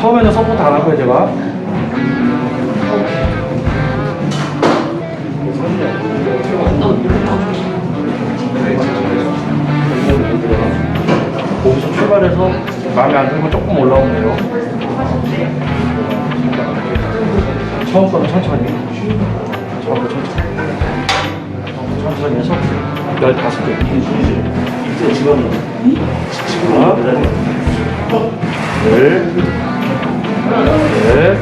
처음에는 서포터 안 하고요 제가 거기서 출발해서 마음에 안 들면 조금 올라오네요. 처음 거는 천천히. 처음 거 천천히. 천천히 해서 15개. 이제 지금 하나 둘 넷,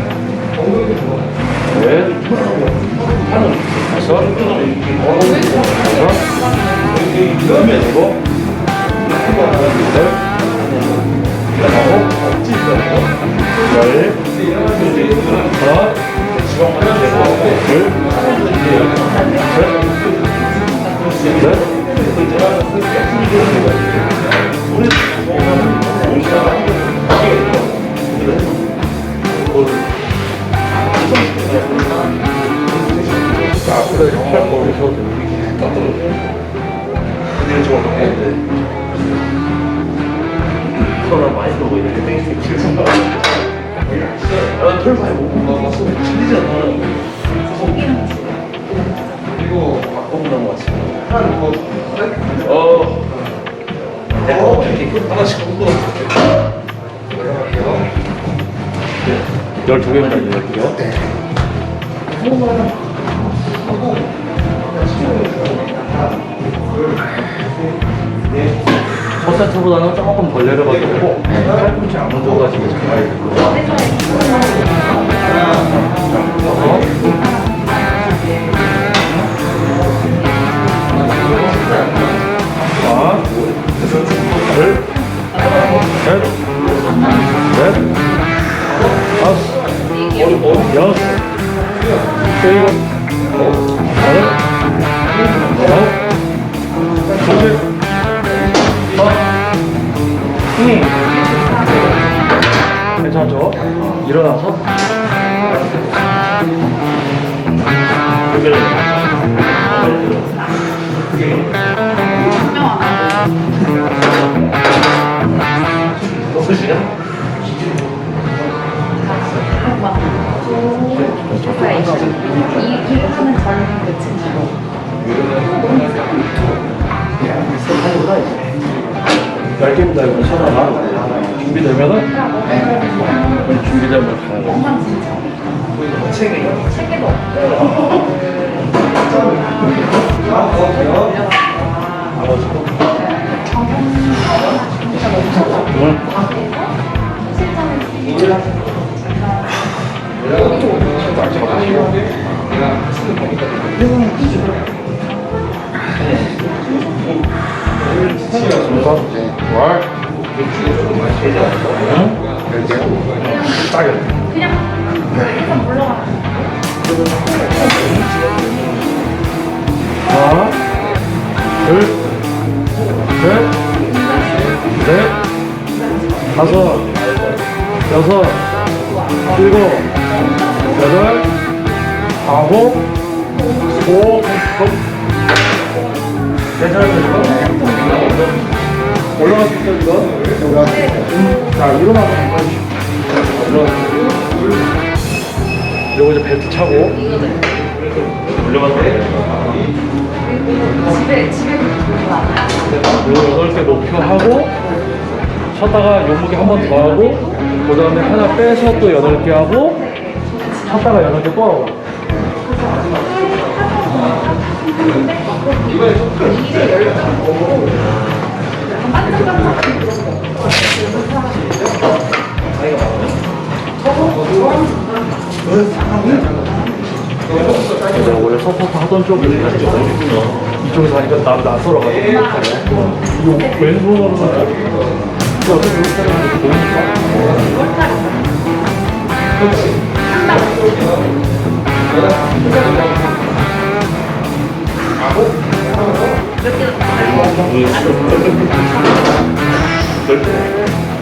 넷, 다섯, 여섯, 일곱, 앞으로 살짝 거기서 그대로 저거 먹는데 서로 많이 보고 있는데 땡스 아털 많이 못 먹어서 질리잖아 이거 바꿔보는 거 같아 어 내가 이렇게 하나씩 먹고 12개입니다, 12개. 첫 세트보다는 조금 덜 내려가지고 팔꿈치 안 묻어가지고 잡아야 되고 하나 둘 셋, 넷, 다 일곱, 여덟, 아홉, 칠, 응. 괜찮죠? 일어나서 이 하는 젊은 그 친구. 얇게입니다. 이거 천하나 준비되면은? 준비되면 가요. 엉망진창. 책에도 없고. 오늘 다섯, 여섯, 일곱, 여덟, 아홉, 오, 괜찮아요, 이거? 올라갈 수 있어, 이거? 음, 자, 한번 일어나서. 그리고 이제 벨트 차고, 올라가서. 집에 집에 들고 와. 요 여덟 개 목표하고 쉬었다가 요무게 한 번 더 하고 그 다음에 하나 빼서 또 여덟 개 하고 쉬었다가 여덟 개 또 하고. 제가 원래 서포트 하던 쪽이 이쪽에서 하니까 나 낯설어가지고. 이 왼손으로 진짜 어떻게 좋은 사람한테 좋으니까. 그렇지. 한다고. 몇개 넣었어? 열 개.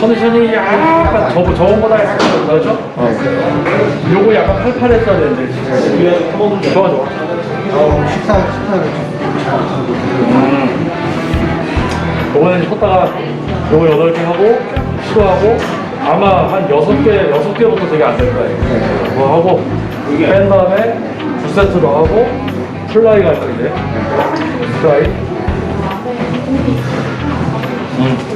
컨디션이 약간 저, 저번보다 약간 그렇죠? 요거 약간 팔팔했어야 되는데. 좋아 좋아. 어, 식사, 식사를 요번에 쳤다가 요거 8개 하고 시도하고 아마 한 6개, 6개부터 되게 안 될 거예요. 그거 하고 뺀 다음에 2세트로 하고 플라이 갈 건데. 플라이. 음.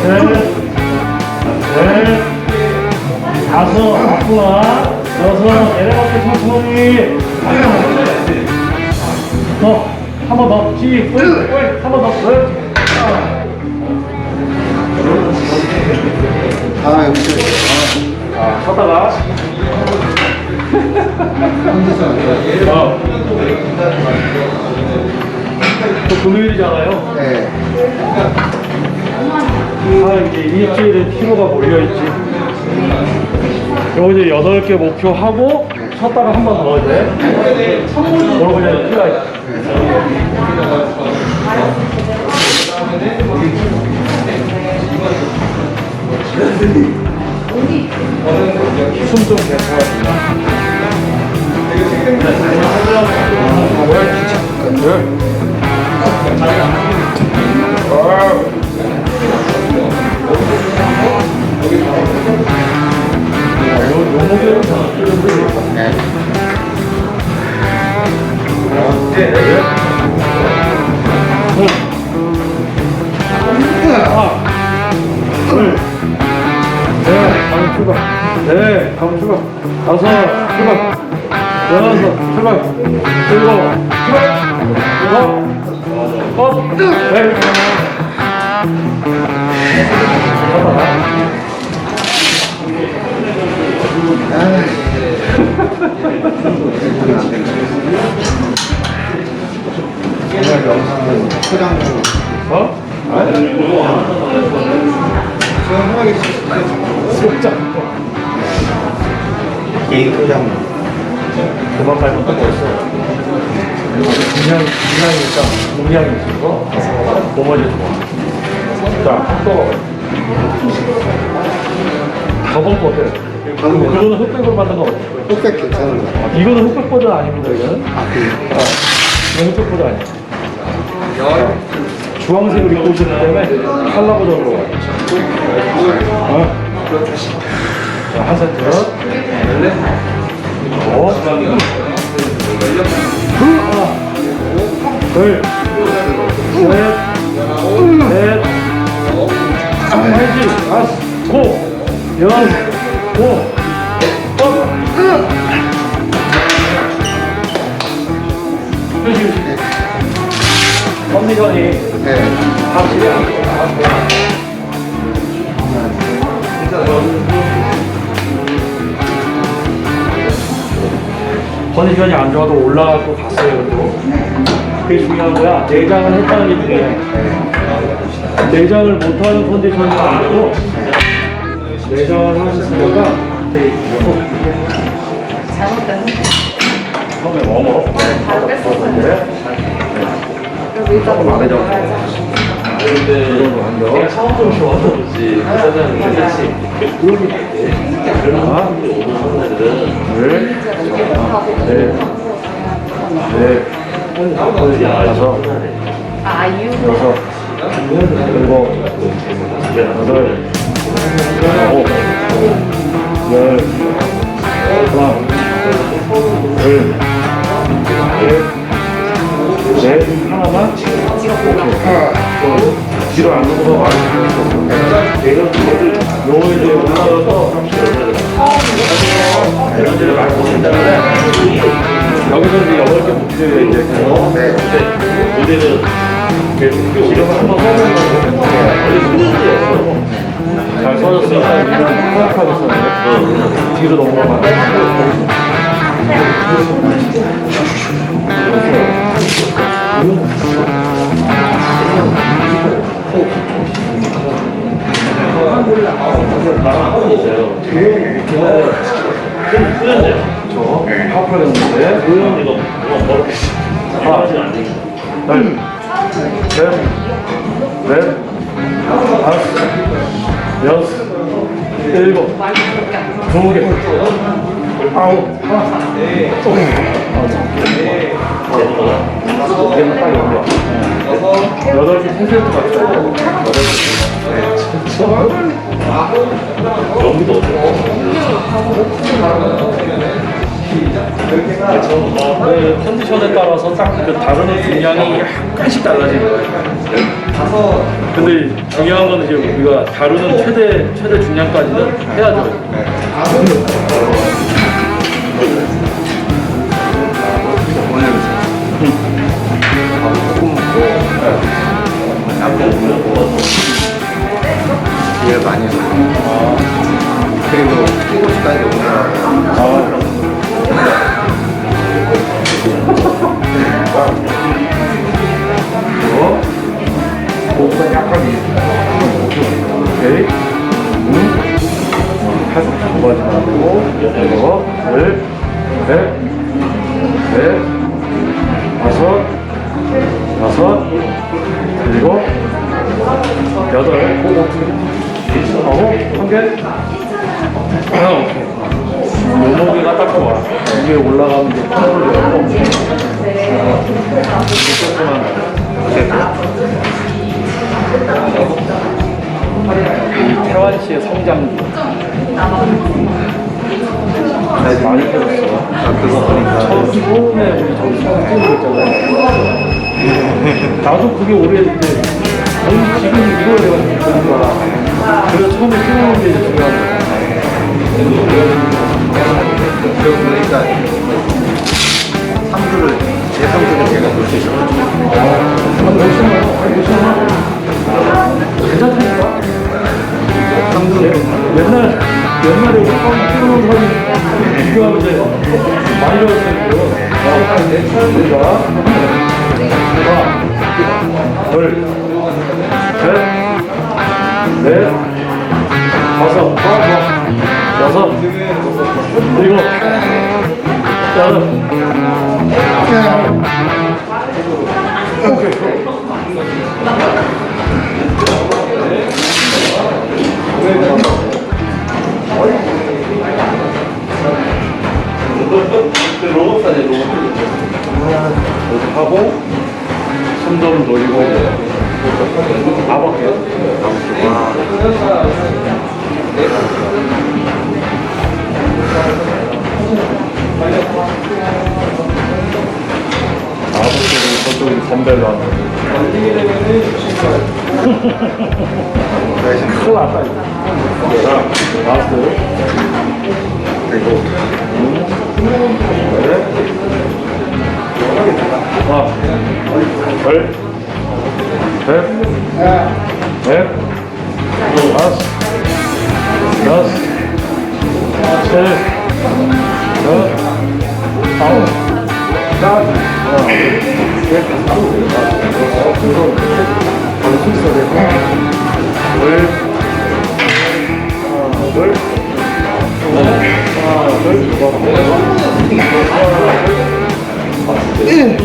셋, 넷, 다섯, 아프나, 여섯, 내려갈게 천천히. 더, 한 번 더, 시, 뿔, 뿔, 한번 더, 뿔. 아. 자, 쳤다가. 어. 또 금요일이잖아요. 네. 일주일에 피로가 몰려있지. 요거 이제 여덟 개 목표하고, 쳤다가 한 번 더 이제. 뭐로 그냥 피가 있지. 숨좀 괜찮았습니다. 아, 뭐야, 진짜. 출발. 네, 다음 출발. 다섯, 네. 오늘 영상은 포장으로 어? 수영장. 개인 포장. 그만 갈 것도 없어. 그냥, 그냥이니까, 공량이 있어서, 넘어져 좋아. 자, 또. 저번 거 어때? 그거는 흑백으로 만든 거 어때? 흑백 괜찮은 것 같아요. 이거는 흑백 버전 아닙니다, 이거는. 아, 그, 이건 흑백 버전 아니야. 자, 주황색을 입고 있기 때문에 칼라 버전으로 가요. 어? 자, 한 세트. 어? 하나, 둘, 셋, 넷, 팔지, 다섯, 고, 여섯, 고, 업, 휴식. 컨디션이 네. 확실히 안 좋아. 컨디션이 안 좋아도 올라가고 갔어요, 그래도. 그게 중요한 거야. 내장을 했다는 게 중요해. 내장을 못하는 컨디션이 아니고, 내장을 하셨으니까, 잘못된 처음에. 네. 그리고 일단 조금 안 해줘. 근데 내가 처음 좀 좋아서 그렇지. 사장님 괜찮지. 하나, 오는 사람들은. 둘, 넷, 넷, 야 다섯, 아 이유로 여섯, 일곱, 여덟, 하나, 둘, 셋, 넷, 하나만. 뒤로 안 넘어가 요 이제 올라가서 에너지를 많이 다음에 여기서 이제 여덟 개 목표에 이제 어, 네. 무대는 계속 이름을 한번 거고 원래. 잘 써졌으니까 우리는 생각하고 있었는데 뒤로. 저 파프였는데 그럼 이거 뭐 하지 안 되겠다. 둘, 셋, 넷, 다섯, 여섯, 일곱, 스무 개, 아홉, 두 개는 딱 여기야. 여덟 개 세세트 같아요. 여덟 개. 여기도 어때요? 어, 그 컨디션에 따라서 딱그 다루는 분량이 약간씩 달라지는 거예요. 근데 중요한 건 이제 우리가 다루는 최대 최대 중량까지는 해야죠. 해서 그리고 7시까지 오면 아, 다섯 번 하고 이거 둘, 넷, 넷, 다섯, 여섯, 일곱, 여덟, 고고 하고 한 개. 아, 오케이. 몸무게가 딱 좋아. 이게 올라가면 이제 컨트롤 되고. 이 태환 씨의 성장기. 많이. 아, 그거 보니까 처음, 처음에 우리 뛰는 거 있잖아요. 나도 그게 오래됐는데, 저는 지금 이걸 내가 보니까. 그래서 처음에 뛰는 게 중요한 거야. 그거 보니까 3주를 제 3주를 제가 볼수 원? 아니, 몇십만 원? 괜찮다니까? 예, 옛날, 옛날에 처음 뛰는 사진 비교하면 이제 많이 배웠어요. 자, 내 차례입니다. 하나, 둘, 셋, 넷, 다섯. 여섯, 일곱, 여덟, 오케이. 로봇 이렇게 하고 손좀 돌리고 아박해요. 아박해도 저쪽이 덤벨로 하는 거. 큰일 났다 이거. 자, 나왔어요. 그리고 네. 하나, 둘, 셋, 넷, 다섯, 여섯, 칠, 여덟, 아홉, 열, 하나, 둘, 셋, 아홉, 이거 바로 순서 되고, 둘, 하나, 둘, 하나, 둘, 하나, 둘, 응.